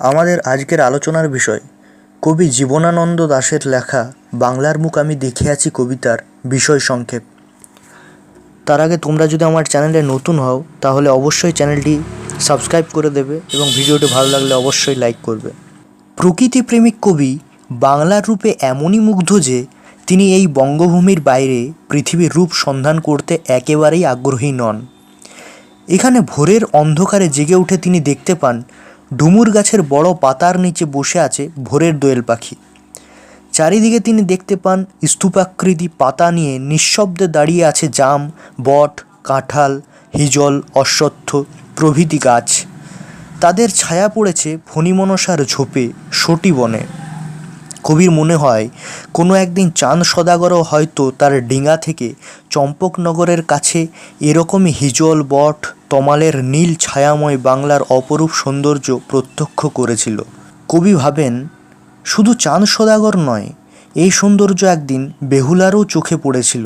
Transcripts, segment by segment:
আমাদের আজকের আলোচনার বিষয়, কবি জীবনানন্দ দাশের লেখা বাংলার মুখ আমি দেখে আছি কবিতার বিষয় সংক্ষেপ। তার আগে তোমরা যদি আমার চ্যানেলে নতুন হও, তাহলে অবশ্যই চ্যানেলটি সাবস্ক্রাইব করে দেবে এবং ভিডিওটি ভালো লাগলে অবশ্যই লাইক করবে। প্রকৃতিপ্রেমিক কবি বাংলার রূপে এমনই মুগ্ধ যে, তিনি এই বঙ্গভূমির বাইরে পৃথিবীর রূপ সন্ধান করতে একেবারেই আগ্রহী নন। এখানে ভোরের অন্ধকারে জেগে উঠে তিনি দেখতে পান ডুমুর গাছের বড় পাতার নিচে বসে আছে ভোরের দোয়েল পাখি। চারিদিকে তিনি দেখতে পান স্তূপাকৃতি পাতা নিয়ে নিঃশব্দে দাঁড়িয়ে আছে জাম, বট, কাঁঠাল, হিজল, অশ্বত্থ প্রভৃতি গাছ। তাদের ছায়া পড়েছে ফণিমনসার ঝোপে, সটি বনে। কবির মনে হয়, কোনো একদিন চাঁদ সদাগরও হয়তো তার ডিঙা থেকে চম্পকনগরের কাছে এরকমই হিজল, বট তমালের নীল ছায়াময় বাংলার অপরূপ সৌন্দর্য প্রত্যক্ষ করেছিল। কবি ভাবেন, শুধু চাঁদ সদাগর নয়, এই সৌন্দর্য একদিন বেহুলারও চোখে পড়েছিল।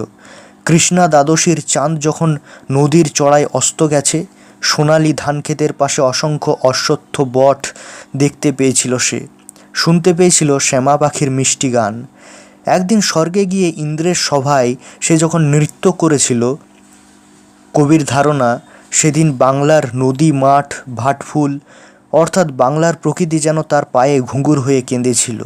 কৃষ্ণা দ্বাদশীর চাঁদ যখন নদীর চড়ায় অস্ত গেছে, সোনালি ধান ক্ষেতের পাশে অসংখ্য অশ্বত্থ বট দেখতে পেয়েছিল সে। শুনতে পেয়েছিল শ্যামা পাখির মিষ্টি গান। একদিন স্বর্গে গিয়ে ইন্দ্রের সভায় সে যখন নৃত্য করেছিল, কবির ধারণা সেদিন বাংলার নদী মাঠ ভাটফুল অর্থাৎ বাংলার প্রকৃতি যেন তার পায়ে ঘুঙুর হয়ে কেঁদেছিল।